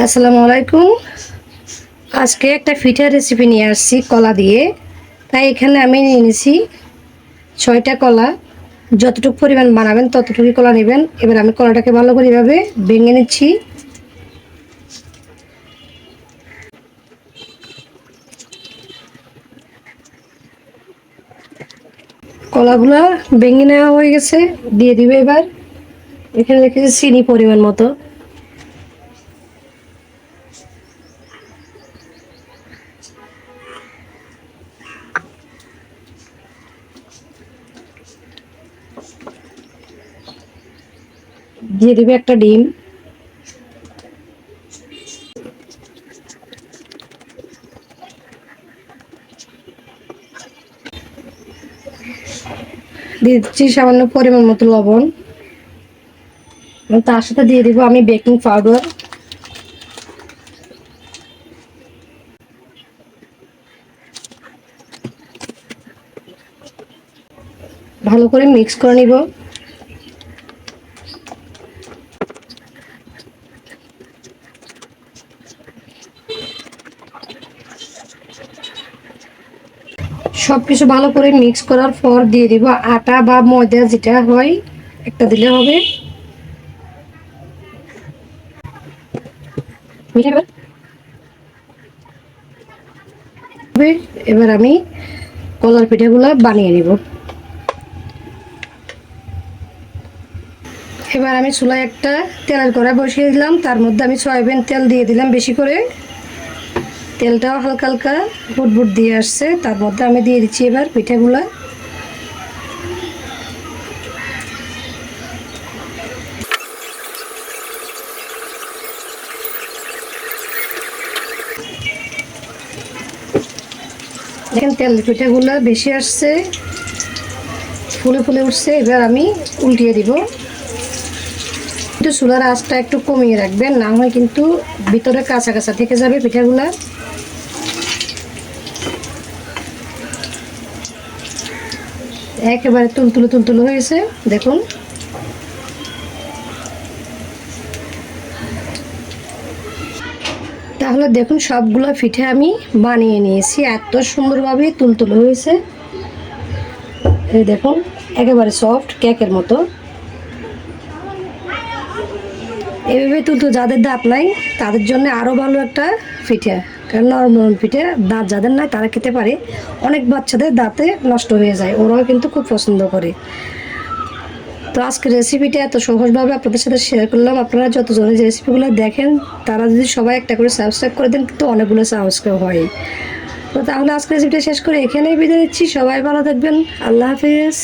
আসসালামু আলাইকুম। আজকে একটা পিঠার রেসিপি নিয়ে আসছি কলা দিয়ে। তাই এখানে আমি নিয়ে নিয়েছি ছয়টা কলা। যতটুকু পরিমাণ বানাবেন ততটুকু কলা নেবেন। এবার আমি কলাটাকে ভালো করে এভাবে ভেঙে নিচ্ছি। কলাগুলা ভেঙে নেওয়া হয়ে গেছে। দিয়ে দিবে এবার। এখানে রেখেছি চিনি পরিমাণ মতো। দিয়ে দিবে একটা ডিম। দিচ্ছি সামান্য পরিমাণ মতো লবণ। তার সাথে দিয়ে দিব আমি বেকিং পাউডার। ভালো করে মিক্স করে নিব। সব কিছু ভালো করে মিক্স করার পর দিয়ে দিব আটা বা ময়দা যেটা হয়, একটা দিলে হবে। এবার আমি কলার পিঠাগুলো বানিয়ে নিব। এবার আমি চুলায় একটা তেলের কড়াই বসিয়ে দিলাম, তার মধ্যে আমি সয়াবিন তেল দিয়ে দিলাম বেশি করে। তেলটাও হালকা হালকা বুটবুট দিয়ে আসছে। তার মধ্যে আমি দিয়ে দিচ্ছি এবার পিঠাগুলো। দেখেন তেল পিঠাগুলো বেশি আসছে, ফুলে ফুলে উঠছে। এবার আমি উল্টিয়ে দিব। একটু চুলার আঁচটা একটু কমিয়ে রাখবেন, না হয় কিন্তু ভিতরে কাঁচা কাঁচা থেকে যাবে পিঠাগুলা। একেবারে তুলতুলো তুলতুলো হয়েছে, দেখুন। তাহলে দেখুন, সবগুলো পিঠে আমি বানিয়ে নিয়েছি, এত সুন্দরভাবে তুলতুলো হয়েছে। এই দেখুন, একেবারে সফট কেকের মতো। এভাবে তুলতো যাদের দাঁত নাই, তাদের জন্য আরও ভালো একটা পিঠে। কারণ নরম পিঠে দাঁত যাদের নাই, তারা খেতে পারে। অনেক বাচ্চাদের দাঁতে নষ্ট হয়ে যায়, ওরাও কিন্তু খুব পছন্দ করে। তো আজকে রেসিপিটা এত সহজভাবে আপনাদের সাথে শেয়ার করলাম। আপনারা যতজনের যে রেসিপিগুলো দেখেন, তারা যদি সবাই একটা করে সাবস্ক্রাইব করে দেন, কিন্তু অনেকগুলো সাবস্ক্রাইব হয়। তো তাহলে আজকে রেসিপিটা শেষ করে এখানেই বিদায় দিচ্ছি সবাই ভালো থাকবেন। আল্লাহ হাফিজ।